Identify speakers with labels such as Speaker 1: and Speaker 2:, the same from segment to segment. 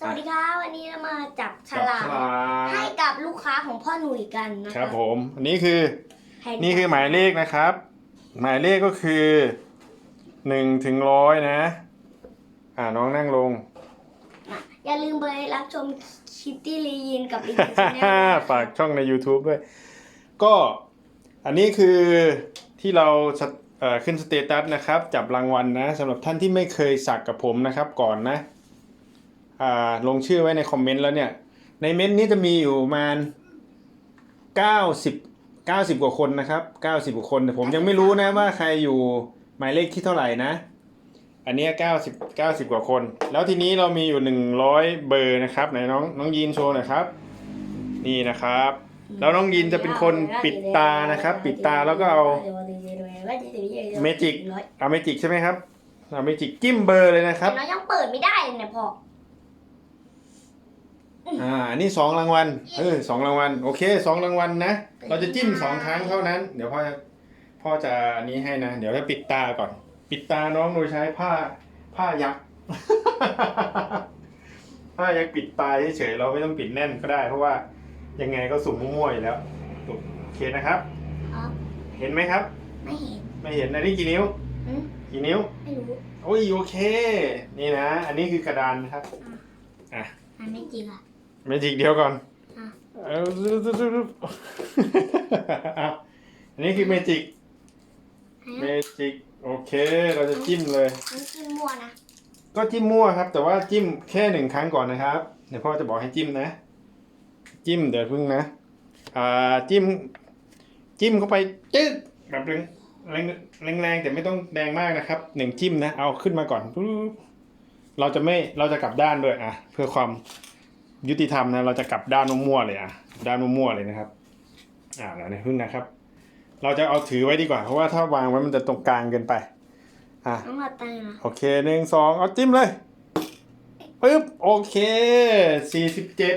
Speaker 1: สวัสดีครับวันนี้เรามาจับฉ
Speaker 2: จับ
Speaker 1: ลาก
Speaker 2: ฉลาก
Speaker 1: ให้กับลูกค้าของพ่อหนุ่ยกันนะ
Speaker 2: ค
Speaker 1: ค
Speaker 2: รั
Speaker 1: รั
Speaker 2: บบผม อันนี้คือ
Speaker 1: ให้
Speaker 2: นี่คือหมายเลขนะครับ หมายเลขก็คือหนึ่งถึงร้อยนะ อ่าน้องนั่งลง
Speaker 1: อย่าลืมไปรับชมคิตตี้ลียินกับลียินชาแนล
Speaker 2: ฝากช่องใน YouTube ด้วย ก็อันนี้คือที่เราสเเอ่อขึ้นสเตตัสนะครับ จับรางวัลนะสำหรับท่านที่ไม่เคยสักกับผมนะครับก่อนนะอ่า ลงชื่อไว้ในคอมเมนต์แล้วเนี่ย ในเม้นต์นี้จะมีอยู่ประมาณ 90 90 กว่าคนนะครับ 90 กว่าคนแต่ผมยังไม่รู้นะว่าใครอยู่หมายเลขที่เท่าไหร่นะ อันเนี้ย90 90 กว่าคน แล้วทีนี้เรามีอยู่ 100 เบอร์นะครับไหนน้องน้องยีนโชว์หน่อยครับ นี่นะครับ แล้วน้องยินจะเป็นคนปิดตานะครับ ปิดตาแล้วก็เอาเมจิกเอาเมจิกใช่ไหมครับเอาเมจิกจิ้มเบอร์เลยนะครับ
Speaker 1: น้องยังเปิดไม่ได้เลยเนี่ยพ่อ
Speaker 2: อ่าอันนี่สองรางวัลเออสองรางวัลโอเคสองรางวัลนะเราจะจิ้มสองครั้งเท่านั้น เดี๋ยวพ่อจะพ่อจะอันนี้ให้นะเดี๋ยวให้ปิดตาก่อน ปิดตาน้องโดยใช้ผ้าผ้ายักษ์ ผ้ายักษ์ปิดตาเฉยๆเราไม่ต้องปิดแน่นก็ได้ เพราะว่ายังไงก็สุ่มมั่วๆอยู่แล้วโอเคนะครับ
Speaker 1: ครับ
Speaker 2: เห็นไหมครับ
Speaker 1: ไม่เห็น
Speaker 2: ไม่เห็นอันนี้กี่นิ้ว
Speaker 1: อืม
Speaker 2: กี่นิ้ว
Speaker 1: ไม่รู้
Speaker 2: โอ้ยโอเค นี่นะ อันนี้คือกระดานนะครับ อะ
Speaker 1: อันไม่จริงอะ
Speaker 2: เมจิกเดียวก่อน
Speaker 1: อะ
Speaker 2: เอาเอาอันนี้คือเมจิก เมจิก โอเค เราจะจิ้มเลย
Speaker 1: มันจิ้มมั่วนะ
Speaker 2: ก็จิ้มมั่วครับ แต่ว่าจิ้มแค่หนึ่งครั้งก่อนนะครับ เดี๋ยวพ่อจะบอกให้จิ้มนะ จิ้มเดี๋ยวพึ่งนะอ่าจิ้ม จิ้มเข้าไปจึ๊ดแบบแรงแรงแรงๆแต่ไม่ต้องแรงมากนะครับหนึ่งจิ้มนะ เอาขึ้นมาก่อนปุ๊บเราจะไม่เราจะกลับด้านด้วยอะ เพื่อความ ยุติธรรมนะเราจะกลับด้านมั่วๆเลยอะด้านมั่วๆเลยนะครับ อ่าแล้วเนี่ยพึ่งนะครับ เราจะเอาถือไว้ดีกว่า เพราะว่าถ้าวางไว้มันจะตรงกลางเกินไป อะ
Speaker 1: น้องหลับตานะ
Speaker 2: โอเคหนึ่งสองเอาจิ้มเลยปึ๊บโอเคสี่สิบเจ็ด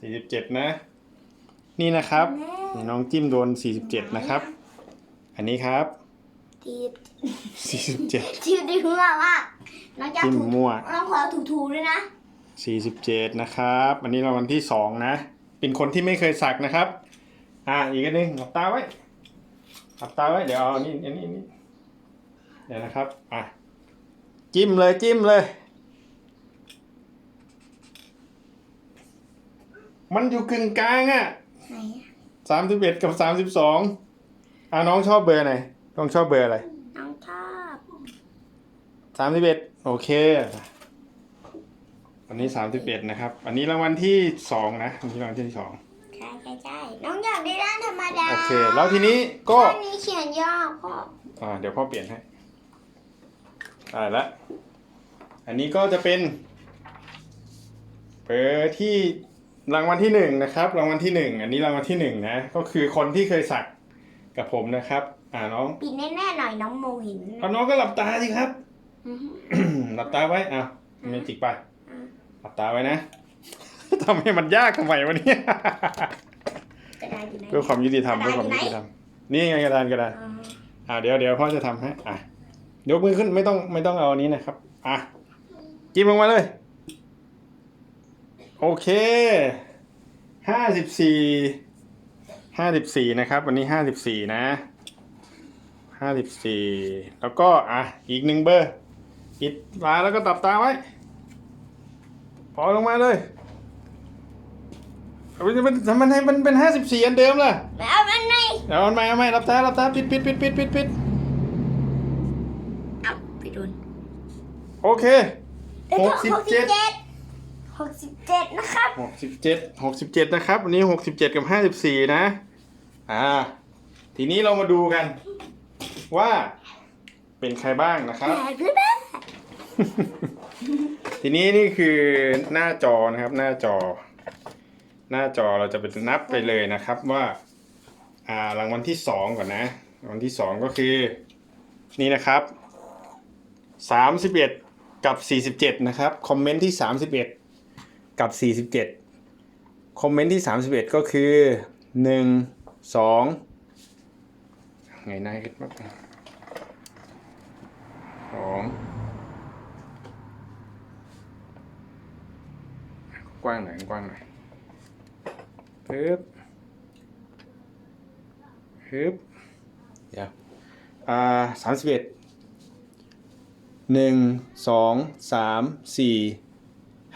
Speaker 2: สี่สิบเจ็ดนะ นี่นะครับนี่น้องจิ้มโดนสี่สิบเจ็ดนะครับ อันนี้ครับ
Speaker 1: ที
Speaker 2: สี่สิบเจ็ด
Speaker 1: ทีดีเพื่อว่าน้องจะ
Speaker 2: จิ้ม
Speaker 1: ถู
Speaker 2: มั่ว
Speaker 1: น้องขอถูๆด้วยนะ
Speaker 2: สี่สิบเจ็ดนะครับ อันนี้รางวัลที่สองนะ เป็นคนที่ไม่เคยสักนะครับ อ่าอีกอันหนึงหลับตาไว้หลับตาไว้ เดี๋ยวเอาอันนี้อันนี้อันนี้เดี๋ยวนะครับ อะ จิ้มเลยจิ้มเลย มันอยู่กึ่งกลางอะ
Speaker 1: ไหนอะ
Speaker 2: สามสิบเอ็ดกับสามสิบสองอ่าน้องชอบเบอร์ไหน น้องชอบเบอร์อะไร
Speaker 1: น้องชอบ
Speaker 2: สามสิบเอ็ดโอเค อันนี้สามสิบเอ็ดนะครับ อันนี้รางวัลที่สองนะอันนี้รางวัลที่สอง
Speaker 1: ใช่ใช่ใช่น้องอยากได้ด้านธรรมดา
Speaker 2: โอเค แล้วทีนี้ก็
Speaker 1: ด้านนี้เขียนยากพ่อ
Speaker 2: อ่าเดี๋ยวพ่อเปลี่ยนให้อ่าละอันนี้ก็จะเป็นเบอร์ที่รางวัลที่หนึ่งนะครับ รางวัลที่หนึ่งอันนี้รางวัลที่หนึ่งนะ ก็คือคนที่เคยสักกับผมนะครับ อ่าน้อง
Speaker 1: ปิดแน่ๆหน่อยน้องโมเห็น
Speaker 2: เอาน้องก็หลับตาสิครับ
Speaker 1: อือฮึ
Speaker 2: หลับตาไว้อะเมจิกไป
Speaker 1: อืม
Speaker 2: หลับตาไว้นะ ทำให้มันยากทำไมวะเนี่ย
Speaker 1: กระดาษอยู่ไหน
Speaker 2: เพื่อความยุติธรรมเพื่อความยุติธรรมนี่ไงกระดานกระดาน
Speaker 1: อ่า
Speaker 2: อ่าเดี๋ยวเดี๋ยวพ่อจะทำให้อะยกมือขึ้นไม่ต้องไม่ต้องเอาอันนี้นะครับ อะจิ้มลงมาเลย โอเคห้าสิบสี่ห้าสิบสี่นะครับ วันนี้ห้าสิบสี่นะห้าสิบสี่แล้วก็อะอีกหนึ่งเบอร์ปิดตาแล้วก็ตับตาไว้ พอลงมาเลยเอามันมันมันให้มันเป็นห้าสิบสี่อันเดิมล่ะ
Speaker 1: ไม่เอาอันไหน
Speaker 2: เดี๋ยวเอาใหม่เอาใหม่รับตารับตาปิดปิดปิดปิดปิดปิด
Speaker 1: เอาไปโดน
Speaker 2: โอเคหกสิบเจ็ด
Speaker 1: หกสิบเจ็ดนะครับ
Speaker 2: หกสิบเจ็ดหกสิบเจ็ดนะครับวันนี้หกสิบเจ็ดกับห้าสิบสี่นะ อ่า ทีนี้เรามาดูกัน ว่าเป็นใครบ้างนะครับ
Speaker 1: เพื่อน
Speaker 2: ทีนี้นี่คือหน้าจอนะครับ หน้าจอ หน้าจอเราจะไปนับไปเลยนะครับว่า อ่ารางวัลที่สองก่อนนะรางวัลที่สองก็คือ นี่นะครับสามสิบเอ็ดกับสี่สิบเจ็ดนะครับคอมเมนต์ที่สามสิบเอ็ดกับสี่สิบเจ็ดคอมเมนต์ที่สามสิบเอ็ดก็คือหนึ่งสองไงนายกันบ้างสอง กว้างหน่อยกว้างหน่อยปึ๊บปึ๊บเดี๋ยวอ่าสามสิบเอ็ดหนึ่งสองสามสี่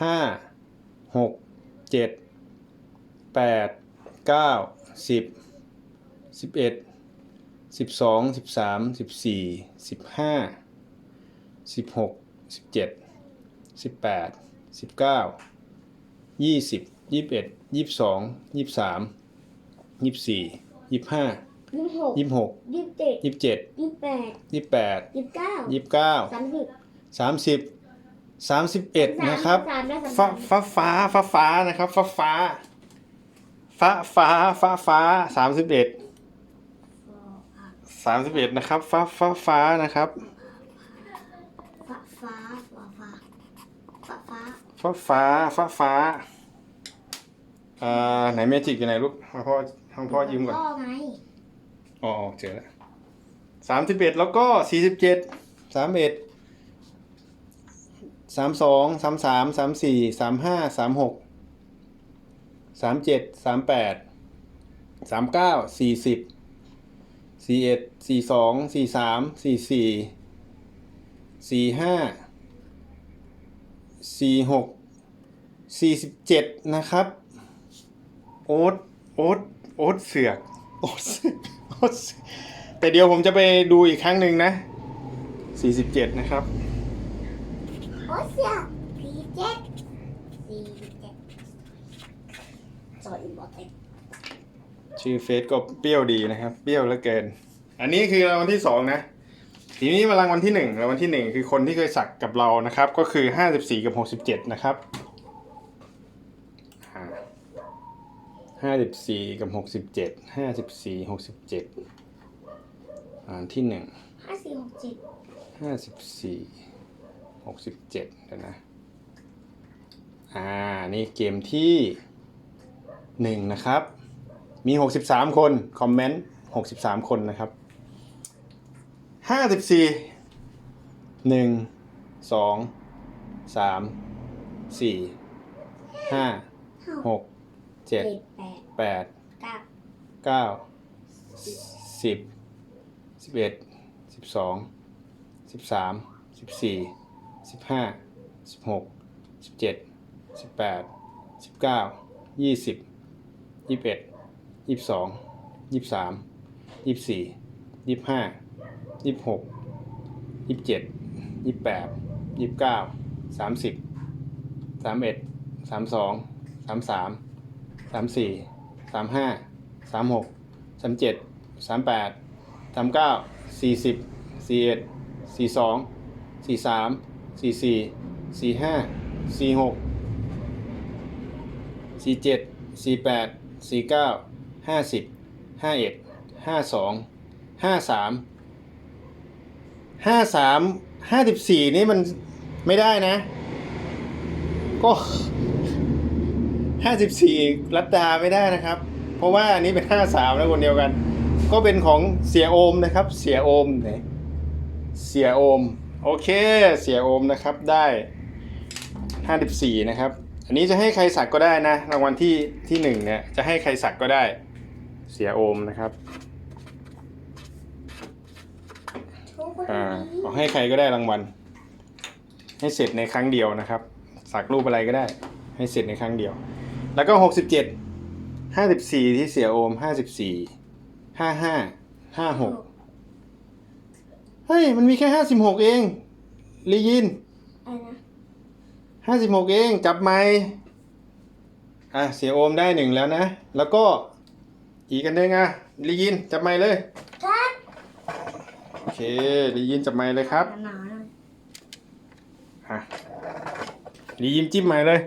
Speaker 2: ห้าหกเจ็ดแปดเก้าสิบสิบเอ็ดสิบสองสิบสามสิบสี่สิบห้าสิบหกสิบเจ็ดสิบแปดสิบเก้า ยี่สิบยี่สิบเอ็ดยี่สิบสองยี่สิบสามยี่สิบสี่ยี่สิบห้า
Speaker 1: ยี่สิบหก
Speaker 2: ยี่สิบหก
Speaker 1: ยี่สิบเจ็ด
Speaker 2: ยี่สิบเจ็ด
Speaker 1: ยี่สิบแปด
Speaker 2: ยี่สิบแปด
Speaker 1: ยี่สิบเก้า
Speaker 2: ยี่สิบเก้า
Speaker 1: สามสิบ
Speaker 2: สามสิบสามสิบเอ็ดนะครับ
Speaker 1: สามได้สาม
Speaker 2: ฟ้า
Speaker 1: สาม
Speaker 2: ฟ้าฟ้าฟ้าฟ้านะครับฟ้าฟ้าฟ้าฟ้าฟ้าฟ้าสามสิบเอ็ดสามสิบเอ็ดนะครับฟ้าฟ้าฟ้านะครับ
Speaker 1: ฟ้าฟ้าฟ้าฟ้า ฟ้าฟ้า
Speaker 2: ฟ้าฟ้าฟ้าฟ้าอ่าไหนเมจิกอยู่ไหนลูกมาพ่อห้องพ่อยืมก่อน
Speaker 1: พ่อไง
Speaker 2: อ๋อเจอแล้วสามสิบเอ็ดแล้วก็สี่สิบเจ็ดสามเอ็ดสามสองสามสามสามสี่สามห้าสามหกสามเจ็ดสามแปดสามเก้าสี่สิบสี่เอ็ดสี่สองสี่สามสี่สี่สี่ห้า สี่หกสี่สิบเจ็ดนะครับ โอ๊ตโอ๊ตโอ๊ตเสือกโอ๊ตเสือกโอ๊ตเสือกแต่เดี๋ยวผมจะไปดูอีกครั้งหนึ่งนะสี่สิบเจ็ดนะครับ
Speaker 1: โอ้เสียพีเจ็ดสี่เจ็ดสอยบอเต็ก
Speaker 2: ชื่อเฟซก็เปรี้ยวดีนะครับ เปรี้ยวเหลือเกิน อันนี้คือรางวัลที่สองนะ ทีนี้มารางวัลที่หนึ่งรางวัลที่หนึ่งคือคนที่เคยสักกับเรานะครับ ก็คือห้าสิบสี่กับหกสิบเจ็ดนะครับห้าสิบสี่กับหกสิบเจ็ดห้าสิบสี่หกสิบเจ็ดรางวัลที่หนึ่ง
Speaker 1: ห้าสี่หกเจ็ด
Speaker 2: ห้าสิบสี่หกสิบเจ็ดเดี๋ยวนะอ่านี่เกมที่หนึ่งนะครับ มีหกสิบสามคน คอมเมนต์หกสิบสามคนนะครับ ห้าสิบสี่หนึ่งสองสามสี่ห้าหกเจ็ด
Speaker 1: เจ็ดแปด
Speaker 2: แปด
Speaker 1: เก้า
Speaker 2: เก้าสิบสิบเอ็ดสิบสองสิบสามสิบสี่สิบห้าสิบหกสิบเจ็ดสิบแปดสิบเก้ายี่สิบยี่สิบเอ็ดยี่สิบสองยี่สิบสามยี่สิบสี่ยี่สิบห้า ยี่สิบหกยี่สิบเจ็ดยี่สิบแปดยี่สิบเก้าสามสิบสามเอ็ดสามสองสามสามสามสี่สามห้าสามหกสามเจ็ดสามแปดสามเก้าสี่สิบสี่เอ็ดสี่สองสี่สามสี่สี่สี่ห้าสี่หกสี่เจ็ดสี่แปดสี่เก้าห้าสิบห้าเอ็ดห้าสองห้าสาม ห้าสามห้าสิบสี่นี่มันไม่ได้นะ ก็ห้าสิบสี่รัตดาไม่ได้นะครับ เพราะว่าอันนี้เป็นห้าสามแล้วคนเดียวกัน ก็เป็นของเสียโอมนะครับ เสียโอมไหนเสียโอม โอเค เสียโอมนะครับได้ห้าสิบสี่นะครับ อันนี้จะให้ใครสักก็ได้นะ รางวัลที่ที่หนึ่งเนี่ยจะให้ใครสักก็ได้ เสียโอมนะครับ
Speaker 1: โชว์คน
Speaker 2: อ่า
Speaker 1: นี้
Speaker 2: ขอให้ใครก็ได้รางวัล ให้เสร็จในครั้งเดียวนะครับ สักรูปอะไรก็ได้ ให้เสร็จในครั้งเดียว แล้วก็หกสิบเจ็ดห้าสิบสี่ที่เสียโอมห้าสิบสี่ห้าห้าห้าหกเฮ้ย มันมีแค่ห้าสิบหกเองลียิน
Speaker 1: อะไรนะ
Speaker 2: ห้าสิบหกเอง จับไม้อะ เสียโอมได้หนึ่งแล้วนะ แล้วก็อีกกันหนึ่งอะลียิน จับไม้เลย
Speaker 1: ครับ
Speaker 2: โอ เคลียินจับไม้เลยครับ
Speaker 1: หนาวๆหน่อย
Speaker 2: อะดียิ้มจิ้มใหม่เลย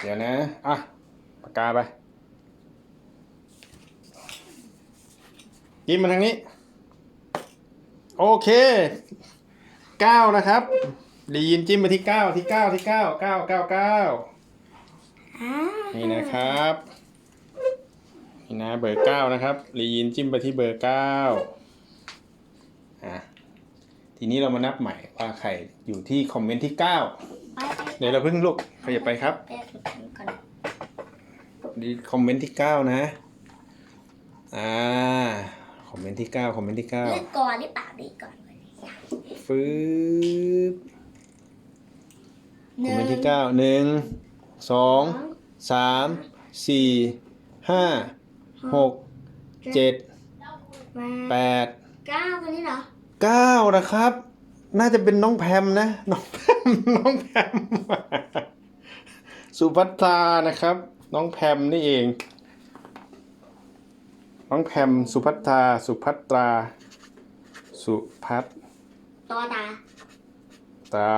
Speaker 2: เดี๋ยวนะ อะปากกาไปยิ้มมาทางนี้ โอเคเก้านะครับดียินจิ้มมาที่เก้าที่เก้าที่เก้าเก้าเก้าเก้า
Speaker 1: อ่า
Speaker 2: นี่นะครับ นี่นะเบอร์เก้านะครับลียินจิ้มไปที่เบอร์เก้าอะ ทีนี้เรามานับใหม่ว่าใครอยู่ที่คอมเมนต์ที่เก้า
Speaker 1: ไปไป
Speaker 2: เดี๋ยวเราเพิ่งลูกขยับไปครับ
Speaker 1: แป๊บนึงก่อน
Speaker 2: ดีคอมเมนต์ที่เก้านะ อ่า คอมเมนต์ที่เก้าคอมเมนต์ที่เก้า
Speaker 1: เลือกก่อนหรือเปล่าดีก่อน
Speaker 2: ฟืบ
Speaker 1: ห
Speaker 2: คอม
Speaker 1: นึ่ง
Speaker 2: เมนต์ที่เก้าหนึ่งสองสามสี่ห้าหกเจ็ดแปด
Speaker 1: เก้าคนนี้เหรอ
Speaker 2: เก้านะครับ น่าจะเป็นน้องแพมนะ น้องแพมน้องแพมสุภัตรานะครับ น้องแพมนี่เอง น้องแพมสุภัตราสุภัตรา สุพัต
Speaker 1: ต่อตา
Speaker 2: ตรา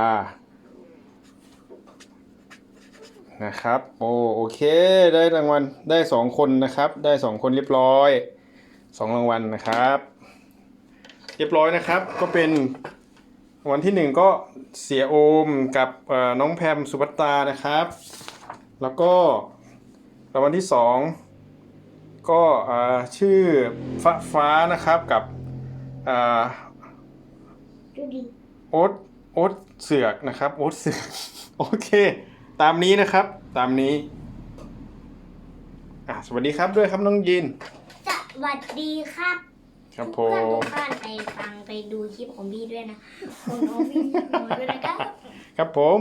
Speaker 2: นะครับ โอโอเค ได้รางวัลได้สองคนนะครับ ได้สองคนเรียบร้อยสองรางวัลนะครับ เรียบร้อยนะครับ ก็เป็นรางวัลที่หนึ่งก็เสียโอมกับเอ่อน้องแพมสุภัตตรานะครับ แล้วก็รางวัลที่สองก็เอ่อชื่อฟ้าฟ้านะครับกับเอ่อ
Speaker 1: ดูดิ
Speaker 2: โอ๊ตโอ๊ตเสือกนะครับโอ๊ตเสือกโอเค ตามนี้นะครับตามนี้อะสวัสดีครับด้วยครับน้องยิน
Speaker 1: สวัสดีครับ
Speaker 2: ครับผ
Speaker 1: เพื่อนทุ
Speaker 2: ม
Speaker 1: กท่านไปฟังไปดูคลิปของพี่ด้วยนะของน้องพี่ด้วยนะครับ
Speaker 2: ครับผม